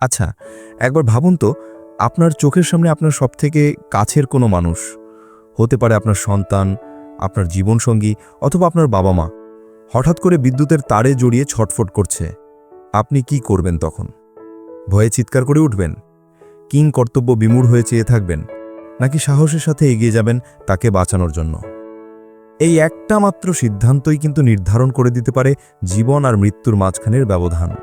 আচ্ছা একবার ভাবুন তো, আপনার চোখের সামনে আপনার সবথেকে কাছের কোনো মানুষ? হতে পারে আপনার সন্তান, আপনার জীবনসঙ্গী অথবা আপনার বাবা মা হঠাৎ করে বিদ্যুতের তারে জড়িয়ে ছটফট করছে। আপনি কি করবেন তখন? ভয়ে চিৎকার করে উঠবেন? কিং কর্তব্য বিমূঢ় হয়ে চেয়ে থাকবেন? নাকি সাহসের সাথে এগিয়ে যাবেন তাকে বাঁচানোর জন্য? এই একটা মাত্র সিদ্ধান্তই কিন্তু নির্ধারণ করে দিতে পারে জীবন আর মৃত্যুর মাঝখানের ব্যবধান।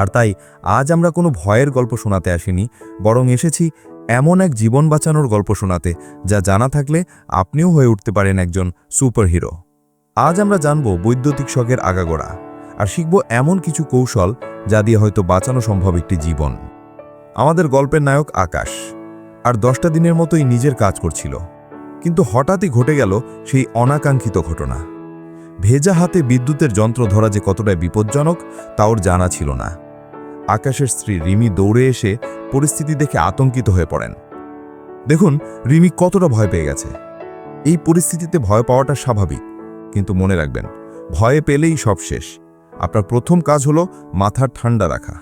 আর তাই আজ আমরা কোনো ভয়ের গল্প শোনাতে আসিনি, বরং এসেছি এমন এক জীবন বাঁচানোর গল্প শোনাতে, যা জানা থাকলে আপনিও হয়ে উঠতে পারেন একজন সুপারহিরো। আজ আমরা জানব বৈদ্যুতিক শখের আগাগোড়া, আর শিখব এমন কিছু কৌশল যা দিয়ে হয়তো বাঁচানো সম্ভব একটি জীবন। আমাদের গল্পের নায়ক আকাশ, আর দশটা দিনের মতোই নিজের কাজ করছিল, কিন্তু হঠাৎই ঘটে গেল সেই অনাকাঙ্ক্ষিত ঘটনা। ভেজা হাতে বিদ্যুতের যন্ত্র ধরা যে কতটা বিপজ্জনক, তা ওর জানা ছিল না। আকাশের স্ত্রী রিমি দৌড়ে এসে পরিস্থিতি দেখে আতঙ্কিত হয়ে পড়েন। দেখুন, রিমি কতটা ভয় পেয়ে গেছে। এই পরিস্থিতিতে ভয় পাওয়াটা স্বাভাবিক, কিন্তু মনে রাখবেন, ভয়ে পেলেই সব শেষ। আপনার প্রথম কাজ হলো মাথা ঠান্ডা রাখা।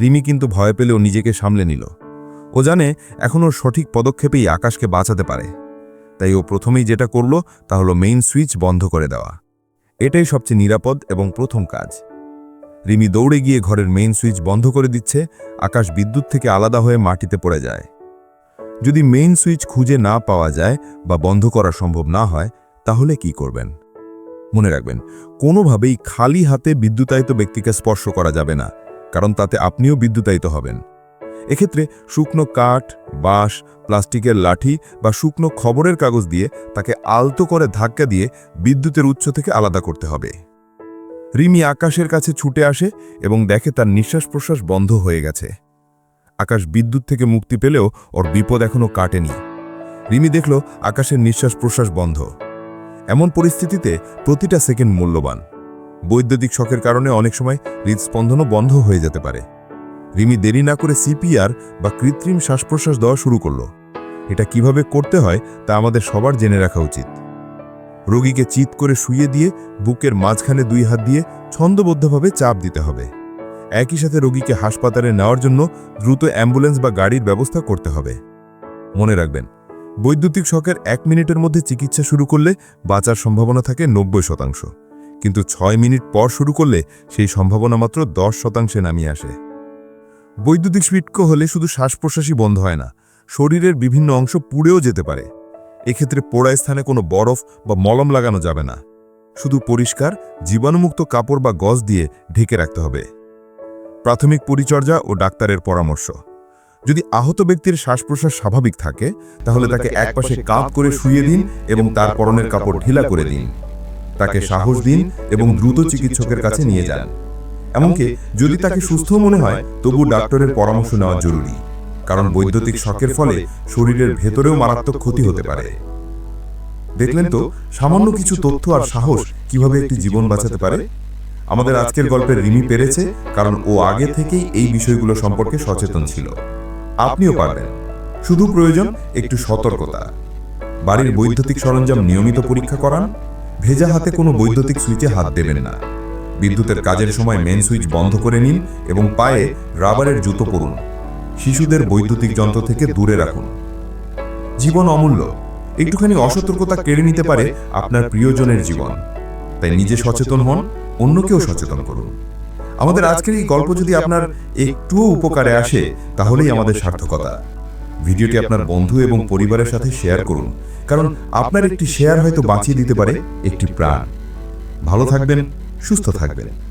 রিমি কিন্তু ভয় পেলেও নিজেকে সামলে নিল। ও জানে এখন ওর সঠিক পদক্ষেপেই আকাশকে বাঁচাতে পারে। তাই ও প্রথমেই যেটা করল তা হলো মেইন সুইচ বন্ধ করে দেওয়া। এটাই সবচেয়ে নিরাপদ এবং প্রথম কাজ। রিমি দৌড়ে গিয়ে ঘরের মেইন সুইচ বন্ধ করে দিচ্ছে, আকাশ বিদ্যুৎ থেকে আলাদা হয়ে মাটিতে পড়ে যায়। যদি মেইন সুইচ খুঁজে না পাওয়া যায় বা বন্ধ করা সম্ভব না হয়, তাহলে কি করবেন? মনে রাখবেন, কোনোভাবেই খালি হাতে বিদ্যুতায়িত ব্যক্তিকে স্পর্শ করা যাবে না, কারণ তাতে আপনিও বিদ্যুতায়িত হবেন। এক্ষেত্রে শুকনো কাঠ, বাঁশ, প্লাস্টিকের লাঠি বা শুকনো খবরের কাগজ দিয়ে তাকে আলতো করে ধাক্কা দিয়ে বিদ্যুতের উৎস থেকে আলাদা করতে হবে। রিমি আকাশের কাছে ছুটে আসে এবং দেখে তার নিঃশ্বাস প্রশ্বাস বন্ধ হয়ে গেছে। আকাশ বিদ্যুৎ থেকে মুক্তি পেলেও ওর বিপদ এখনও কাটেনি। রিমি দেখল আকাশের নিঃশ্বাস প্রশ্বাস বন্ধ। এমন পরিস্থিতিতে প্রতিটা সেকেন্ড মূল্যবান। বৈদ্যুতিক শখের কারণে অনেক সময় হৃদস্পন্দনও বন্ধ হয়ে যেতে পারে। রিমি দেরি না করে সিপিআর বা কৃত্রিম শ্বাস প্রশ্বাস দেওয়া শুরু করল। এটা কীভাবে করতে হয় তা আমাদের সবার জেনে রাখা উচিত। রোগীকে চিৎ করে শুয়ে দিয়ে বুকের মাঝখানে দুই হাত দিয়ে ছন্দবদ্ধভাবে চাপ দিতে হবে। একই সাথে রোগীকে হাসপাতালে নেওয়ার জন্য দ্রুত অ্যাম্বুলেন্স বা গাড়ির ব্যবস্থা করতে হবে। মনে রাখবেন, বৈদ্যুতিক শকের এক মিনিটের মধ্যে চিকিৎসা শুরু করলে বাঁচার সম্ভাবনা থাকে নব্বই শতাংশ। কিন্তু ছয় মিনিট পর শুরু করলে সেই সম্ভাবনা মাত্র দশ শতাংশে নামিয়ে আসে। বৈদ্যুতিক স্পিটক হলে শুধু শ্বাস প্রশ্বাসই বন্ধ হয় না, শরীরের বিভিন্ন অংশ পুড়েও যেতে পারে। এক্ষেত্রে পোড়া স্থানে কোনো বরফ বা মলম লাগানো যাবে না। শুধু পরিষ্কার জীবাণুমুক্ত কাপড় বা গজ দিয়ে ঢেকে রাখতে হবে। প্রাথমিক পরিচর্যা ও ডাক্তারের পরামর্শ। যদি আহত ব্যক্তির শ্বাস প্রশ্বাস স্বাভাবিক থাকে তাহলে তাকে একপাশে কাপ করে শুয়ে দিন এবং তার পরনের কাপড় ঢিলা করে দিন। তাকে সাহস দিন এবং দ্রুত চিকিৎসকের কাছে নিয়ে যান। এমনকি যদি তাকে সুস্থ মনে হয় তবু ডাক্তারের পরামর্শ নেওয়া জরুরি। কারণ বৈদ্যুতিক শকের ফলে শরীরের ভেতরেও মারাত্মক ক্ষতি হতে পারে। দেখলেন তো সামান্য কিছু তথ্য আর সাহস কীভাবে একটি জীবন বাঁচাতে পারে? আমাদের আজকের গল্পের রিমি পেরেছে কারণ ও আগে থেকেই এই বিষয়গুলো সম্পর্কে সচেতন ছিল। আপনিও পারবেন। শুধু প্রয়োজন একটু সতর্কতা। বাড়ির বৈদ্যুতিক সরঞ্জাম নিয়মিত পরীক্ষা করান। ভেজা হাতে কোনো বৈদ্যুতিক সুইচে হাত দেবেন না। বিদ্যুতের কাজের সময় মেন সুইচ বন্ধ করে নিন এবং পায়ে রাবারের জুতো পরুন শিশুদের বৈদ্যুতিক যন্ত্র থেকে দূরে রাখুন। জীবন অমূল্য। একটুখানি অসতর্কতা কেড়ে নিতে পারে আপনার প্রিয়জনের জীবন। তাই নিজে সচেতন হন অন্যকেও সচেতন করুন। আমাদের আজকের এই গল্প যদি আপনার একটুও উপকারে আসে তাহলেই আমাদের সার্থকতা। ভিডিওটি আপনার বন্ধু এবং পরিবারের সাথে শেয়ার করুন। কারণ আপনার একটি শেয়ার হয়তো বাঁচিয়ে দিতে পারে একটি প্রাণ। ভালো থাকবেন সুস্থ থাকবেন।